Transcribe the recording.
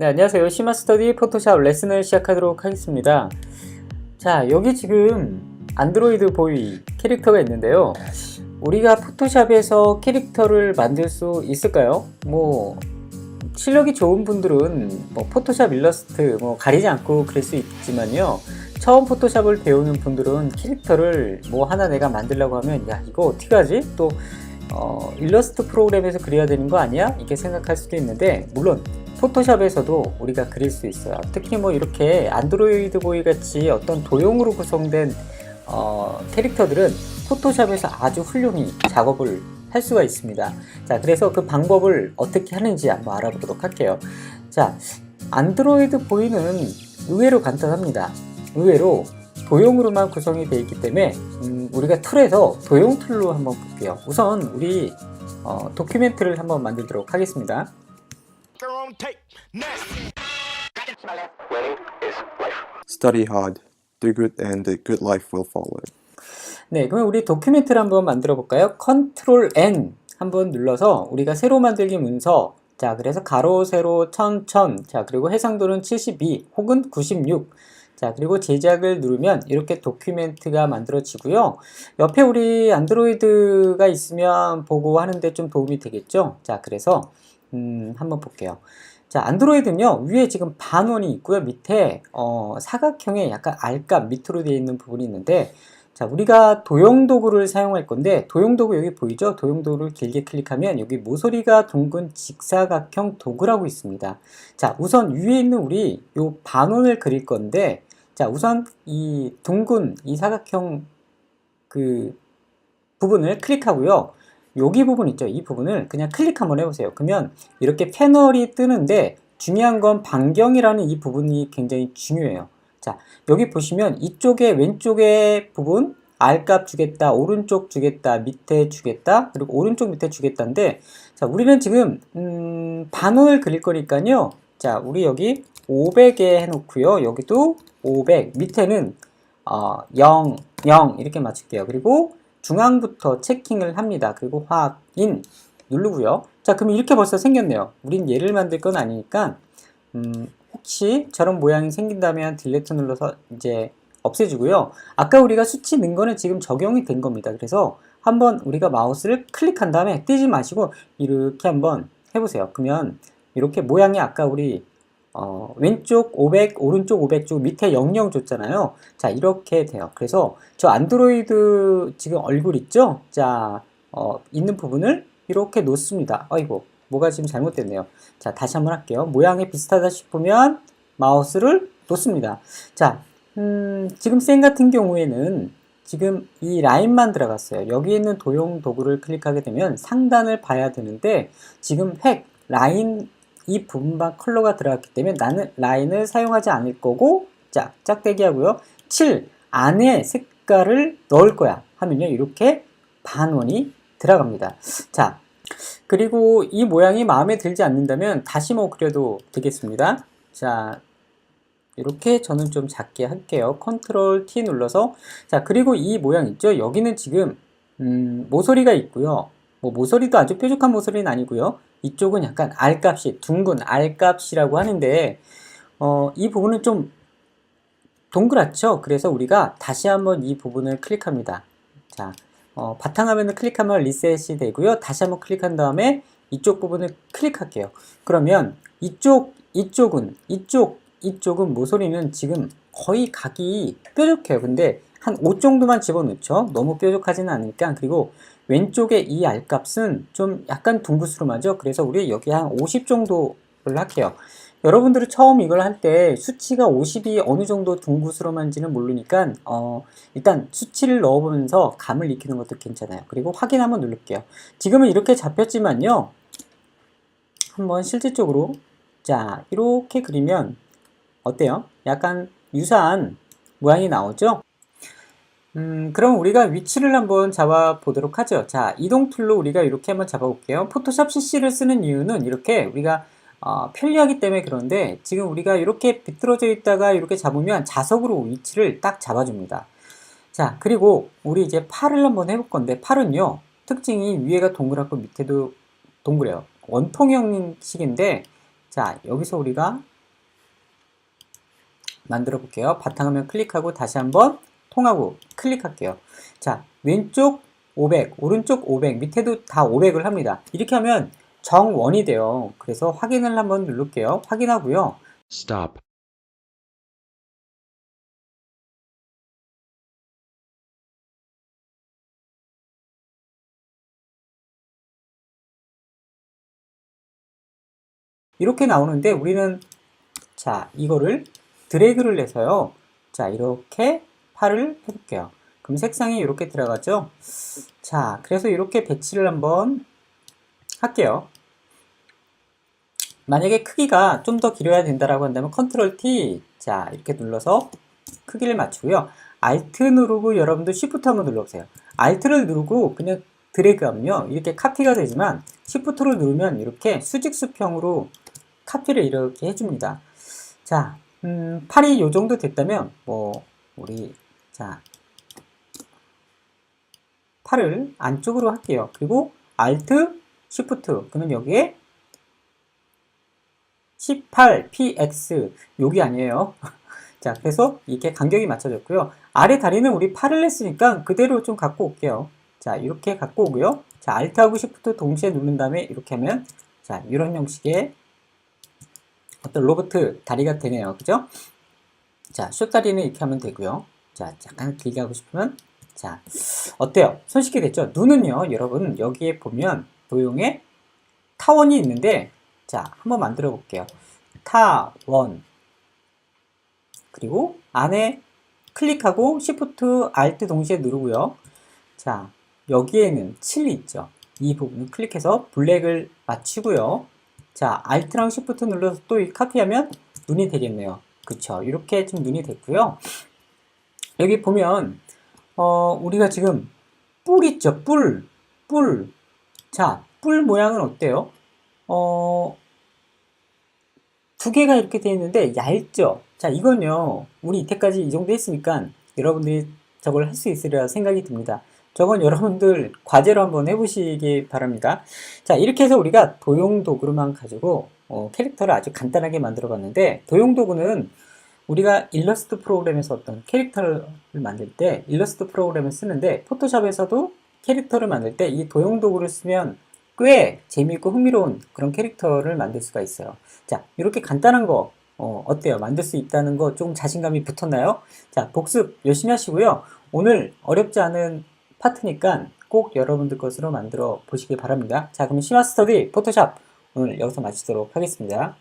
네, 안녕하세요. 시마스터디 포토샵 레슨을 시작하도록 하겠습니다. 자, 여기 지금 안드로이드 보이 캐릭터가 있는데요. 우리가 포토샵에서 캐릭터를 만들 수 있을까요? 뭐, 실력이 좋은 분들은 뭐 포토샵 일러스트 뭐 가리지 않고 그럴 수 있지만요. 처음 포토샵을 배우는 분들은 캐릭터를 뭐 하나 내가 만들려고 하면 야, 이거 어떻게 하지? 또 어, 일러스트 프로그램에서 그려야 되는 거 아니야? 이렇게 생각할 수도 있는데 물론 포토샵에서도 우리가 그릴 수 있어요. 특히 뭐 이렇게 안드로이드 보이 같이 어떤 도형으로 구성된 어, 캐릭터들은 포토샵에서 아주 훌륭히 작업을 할 수가 있습니다. 자, 그래서 그 방법을 어떻게 하는지 한번 알아보도록 할게요. 자, 안드로이드 보이는 의외로 간단합니다. 의외로 도형으로만 구성이 되어 있기 때문에 음, 우리가 툴에서 도형 툴로 한번 볼게요. 우선 우리 어, 도큐멘트를 한번 만들도록 하겠습니다. On tape. Next. Study hard, do good, and the good life will follow. 네, 그럼 우리 도큐멘트를 한번 만들어 볼까요? 컨트롤 N 한번 눌러서 우리가 새로 만들기 문서 자, 그래서 가로, 세로, 천, 천. 자, 그리고 해상도는 72 혹은 96. 자, 그리고 제작을 누르면 이렇게 도큐멘트가 만들어지고요. 옆에 우리 안드로이드가 있으면 보고 하는데 좀 도움이 되겠죠? 자, 그래서 음, 한번 볼게요. 자, 안드로이드는요, 위에 지금 반원이 있고요. 밑에 어, 사각형의 약간 알값 밑으로 되어 있는 부분이 있는데 자, 우리가 도형 도구를 사용할 건데 도형 도구 여기 보이죠? 도형 도구를 길게 클릭하면 여기 모서리가 둥근 직사각형 도구라고 있습니다. 자, 우선 위에 있는 우리 요 반원을 그릴 건데 자, 우선 이 둥근 이 사각형 그 부분을 클릭하고요. 여기 부분 있죠? 이 부분을 그냥 클릭 한번 해보세요. 그러면 이렇게 패널이 뜨는데 중요한 건 반경이라는 이 부분이 굉장히 중요해요. 자, 여기 보시면 이쪽에 왼쪽에 부분 R값 주겠다, 오른쪽 주겠다, 밑에 주겠다, 그리고 오른쪽 밑에 주겠다인데, 자, 우리는 지금, 음, 반원을 그릴 거니까요. 자, 우리 여기 500에 해놓고요. 여기도 500, 밑에는, 어, 0, 0 이렇게 맞출게요. 그리고 중앙부터 체킹을 합니다. 그리고 확인 누르고요. 자, 그럼 이렇게 벌써 생겼네요. 우린 얘를 만들 건 아니니까, 음, 혹시 저런 모양이 생긴다면 딜레트 눌러서 이제 없애주고요. 아까 우리가 수치 넣은 거는 지금 적용이 된 겁니다. 그래서 한번 우리가 마우스를 클릭한 다음에 떼지 마시고 이렇게 한번 해보세요. 그러면 이렇게 모양이 아까 우리 어, 왼쪽 500, 오른쪽 500 주고 밑에 00 줬잖아요. 자, 이렇게 돼요. 그래서 저 안드로이드 지금 얼굴 있죠? 자, 어, 있는 부분을 이렇게 놓습니다. 아이고, 뭐가 지금 잘못됐네요. 자, 다시 한번 할게요. 모양이 비슷하다 싶으면 마우스를 놓습니다. 자, 음, 지금 쌤 같은 경우에는 지금 이 라인만 들어갔어요. 여기 있는 도형 도구를 클릭하게 되면 상단을 봐야 되는데 지금 획, 라인 이 부분만 컬러가 들어갔기 때문에 나는 라인을 사용하지 않을 거고 자, 짝대기 하고요. 7 안에 색깔을 넣을 거야 하면요. 이렇게 반원이 들어갑니다. 자, 그리고 이 모양이 마음에 들지 않는다면 다시 뭐 그려도 되겠습니다. 자, 이렇게 저는 좀 작게 할게요. 컨트롤 T 눌러서 자 그리고 이 모양 있죠? 여기는 지금 음, 모서리가 있고요. 뭐 모서리도 아주 뾰족한 모서리는 아니고요. 이쪽은 약간 R값이 둥근 R값이라고 하는데 어, 이 부분은 좀 동그랗죠? 그래서 우리가 다시 한번 이 부분을 클릭합니다. 자, 어, 바탕화면을 클릭하면 리셋이 되고요. 다시 한번 클릭한 다음에 이쪽 부분을 클릭할게요. 그러면 이쪽, 이쪽은, 이쪽, 이쪽은 모서리는 지금 거의 각이 뾰족해요. 근데 한 5 정도만 집어넣죠. 너무 뾰족하지는 않으니까. 그리고 왼쪽에 이 R값은 좀 약간 둥그스름하죠. 그래서 우리 여기 한 50 정도를 할게요. 여러분들이 처음 이걸 할 때 수치가 50이 어느 정도 둥그스름한지는 모르니까 어, 일단 수치를 넣어보면서 감을 익히는 것도 괜찮아요. 그리고 확인 한번 누를게요. 지금은 이렇게 잡혔지만요. 한번 실질적으로 자 이렇게 그리면 어때요? 약간 유사한 모양이 나오죠? 음, 그럼 우리가 위치를 한번 잡아 보도록 하죠. 자, 이동 툴로 우리가 이렇게 한번 잡아 볼게요. 포토샵 CC를 쓰는 이유는 이렇게 우리가 어, 편리하기 때문에 그런데 지금 우리가 이렇게 비틀어져 있다가 이렇게 잡으면 자석으로 위치를 딱 잡아줍니다. 자, 그리고 우리 이제 팔을 한번 해볼 건데 팔은요, 특징이 위에가 동그랗고 밑에도 동그래요. 원통형식인데 자, 여기서 우리가 만들어 볼게요. 바탕화면 클릭하고 다시 한번 통하고 클릭할게요. 자, 왼쪽 500, 오른쪽 500, 밑에도 다 500을 합니다. 이렇게 하면 정원이 돼요. 그래서 확인을 한번 누를게요. 확인하고요. Stop. 이렇게 나오는데 우리는 자 이거를 드래그를 해서요 자 이렇게 팔을 해볼게요. 그럼 색상이 이렇게 들어가죠? 자 그래서 이렇게 배치를 한번 할게요. 만약에 크기가 좀 더 길어야 된다라고 한다면 컨트롤 T 자 이렇게 눌러서 크기를 맞추고요. Alt 누르고 여러분들 Shift 한번 눌러보세요. Alt를 누르고 그냥 드래그하면요. 이렇게 카피가 되지만 Shift를 누르면 이렇게 수직수평으로 카피를 이렇게 해줍니다. 자, 음, 팔이 요 정도 됐다면, 뭐, 우리, 자, 팔을 안쪽으로 할게요. 그리고 Alt, Shift, 그러면 여기에 18px, 여기 아니에요. 자, 그래서 이렇게 간격이 맞춰졌고요. 아래 다리는 우리 팔을 했으니까 그대로 좀 갖고 올게요. 자, 이렇게 갖고 오고요. 자, Alt하고 Shift 동시에 누른 다음에 이렇게 하면, 자, 이런 형식의 어떤 로버트 다리가 되네요. 그죠? 자, 숏다리는 이렇게 하면 되고요. 자, 잠깐 길게 하고 싶으면 자, 어때요? 손쉽게 됐죠? 눈은요, 여러분, 여기에 보면 도형에 타원이 있는데 자, 한번 만들어 볼게요. 타원 그리고 안에 클릭하고 Shift, Alt 동시에 누르고요. 자, 여기에는 7이 있죠. 이 부분을 클릭해서 블랙을 맞추고요. 자, Alt랑 Shift 눌러서 또이 카피하면 눈이 되겠네요. 그쵸. 이렇게 좀 눈이 됐고요. 여기 보면, 어, 우리가 지금 뿔 있죠. 뿔. 뿔. 자, 뿔 모양은 어때요? 어, 두 개가 이렇게 되어 있는데 얇죠? 자, 이건요. 우리 이때까지 이 정도 했으니까 여러분들이 저걸 할 수 있으리라 생각이 듭니다. 저건 여러분들 과제로 한번 해보시기 바랍니다. 자, 이렇게 해서 우리가 도용 도구로만 가지고 어, 캐릭터를 아주 간단하게 만들어 봤는데 도용 도구는 우리가 일러스트 프로그램에서 어떤 캐릭터를 만들 때 일러스트 프로그램을 쓰는데 포토샵에서도 캐릭터를 만들 때 이 도용 도구를 쓰면 꽤 재미있고 흥미로운 그런 캐릭터를 만들 수가 있어요. 자, 이렇게 간단한 거 어, 어때요? 만들 수 있다는 거 좀 자신감이 붙었나요? 자, 복습 열심히 하시고요. 오늘 어렵지 않은 파트니까 꼭 여러분들 것으로 만들어 보시기 바랍니다. 자, 그럼 심화 스터디 포토샵 오늘 여기서 마치도록 하겠습니다.